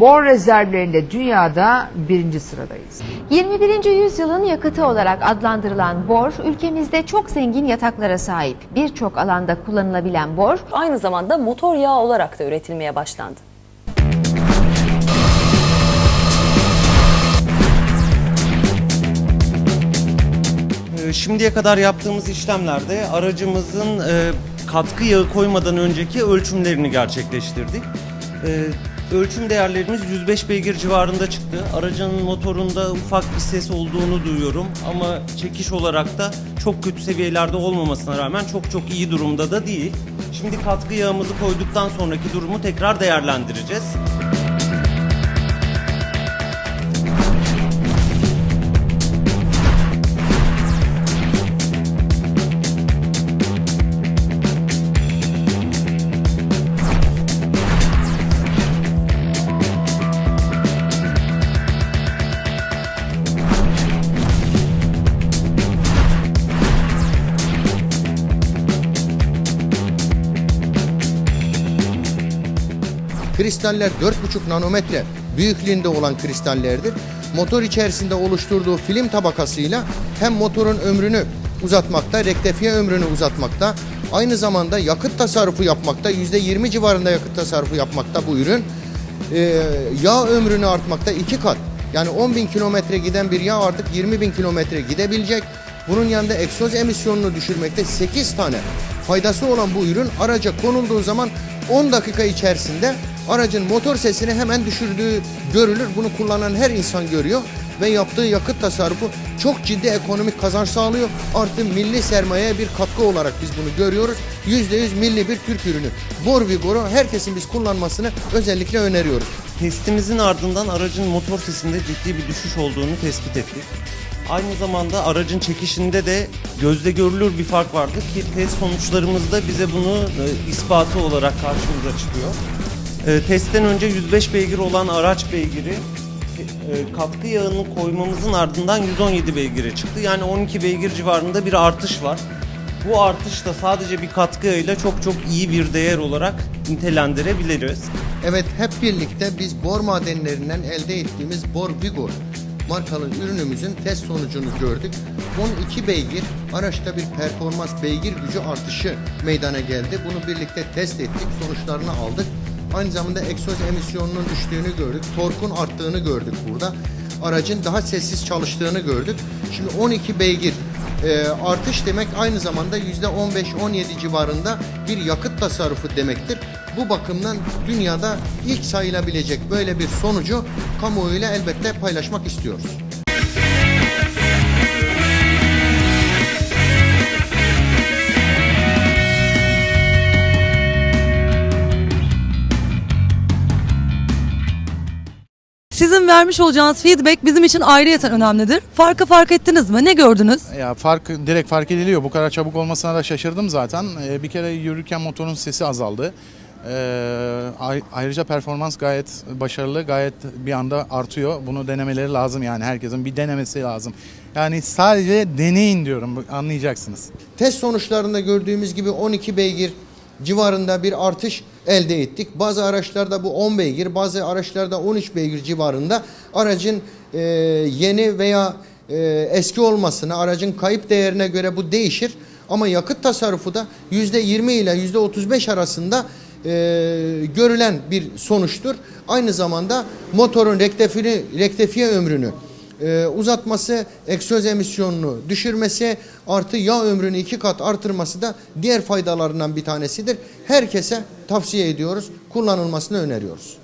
bor rezervlerinde dünyada birinci sıradayız. 21. yüzyılın yakıtı olarak adlandırılan bor, ülkemizde çok zengin yataklara sahip. Birçok alanda kullanılabilen bor, Aynı zamanda motor yağı olarak da üretilmeye başlandı. Ee, Şimdiye kadar yaptığımız işlemlerde aracımızın e, katkı yağı koymadan önceki ölçümlerini gerçekleştirdik. Ölçüm değerlerimiz 105 beygir civarında çıktı. Aracın motorunda ufak bir ses olduğunu duyuyorum ama çekiş olarak da çok kötü seviyelerde olmamasına rağmen çok çok iyi durumda da değil. Şimdi katkı yağımızı koyduktan sonraki durumu tekrar değerlendireceğiz. Kristaller 4,5 nanometre büyüklüğünde olan kristallerdir. Motor içerisinde oluşturduğu film tabakasıyla hem motorun ömrünü uzatmakta, rektifiye ömrünü uzatmakta, aynı zamanda yakıt tasarrufu yapmakta, %20 civarında yakıt tasarrufu yapmakta bu ürün. Ee, yağ ömrünü artmakta iki kat. Yani 10 bin kilometre giden bir yağ artık 20 bin kilometre gidebilecek. Bunun yanında egzoz emisyonunu düşürmekte 8 tane faydası olan bu ürün araca konulduğu zaman 10 dakika içerisinde aracın motor sesini hemen düşürdüğü görülür. Bunu kullanan her insan görüyor ve yaptığı yakıt tasarrufu çok ciddi ekonomik kazanç sağlıyor. Artı milli sermayeye bir katkı olarak biz bunu görüyoruz. %100 milli bir Türk ürünü. Bor Vigor'u herkesin biz kullanmasını özellikle öneriyoruz. Testimizin ardından aracın motor sesinde ciddi bir düşüş olduğunu tespit ettik. Aynı zamanda aracın çekişinde de gözle görülür bir fark vardı ki test sonuçlarımızda bize bunu e, ispatı olarak karşımıza çıkıyor. E, testten önce 105 beygir olan araç beygiri e, katkı yağını koymamızın ardından 117 beygire çıktı. Yani 12 beygir civarında bir artış var. Bu artış da sadece bir katkı yağıyla çok çok iyi bir değer olarak nitelendirebiliriz. Evet hep birlikte biz bor madenlerinden elde ettiğimiz Bor Vigor markalı ürünümüzün test sonucunu gördük. 12 beygir araçta bir performans beygir gücü artışı meydana geldi. Bunu birlikte test ettik, sonuçlarını aldık. Aynı zamanda egzoz emisyonunun düştüğünü gördük, torkun arttığını gördük burada. Aracın daha sessiz çalıştığını gördük. Şimdi 12 beygir e, artış demek aynı zamanda %15-17 civarında bir yakıt tasarrufu demektir. Bu bakımdan dünyada ilk sayılabilecek böyle bir sonucu kamuoyuyla elbette paylaşmak istiyoruz. Sizin vermiş olacağınız feedback bizim için ayrıyeten önemlidir. Farkı fark ettiniz mi? Ne gördünüz? Ya fark direkt fark ediliyor. Bu kadar çabuk olmasına da şaşırdım zaten. Ee, bir kere yürürken motorun sesi azaldı. Ee, ay- ayrıca performans gayet başarılı, gayet bir anda artıyor. Bunu denemeleri lazım yani herkesin bir denemesi lazım. Yani sadece deneyin diyorum anlayacaksınız. Test sonuçlarında gördüğümüz gibi 12 beygir civarında bir artış elde ettik. Bazı araçlarda bu 10 beygir, bazı araçlarda 13 beygir civarında aracın e, yeni veya e, eski olmasına, aracın kayıp değerine göre bu değişir. Ama yakıt tasarrufu da %20 ile %35 arasında e, görülen bir sonuçtur. Aynı zamanda motorun rektifini, rektifiye ömrünü e, uzatması, egzoz emisyonunu düşürmesi artı yağ ömrünü iki kat artırması da diğer faydalarından bir tanesidir. Herkese tavsiye ediyoruz, kullanılmasını öneriyoruz.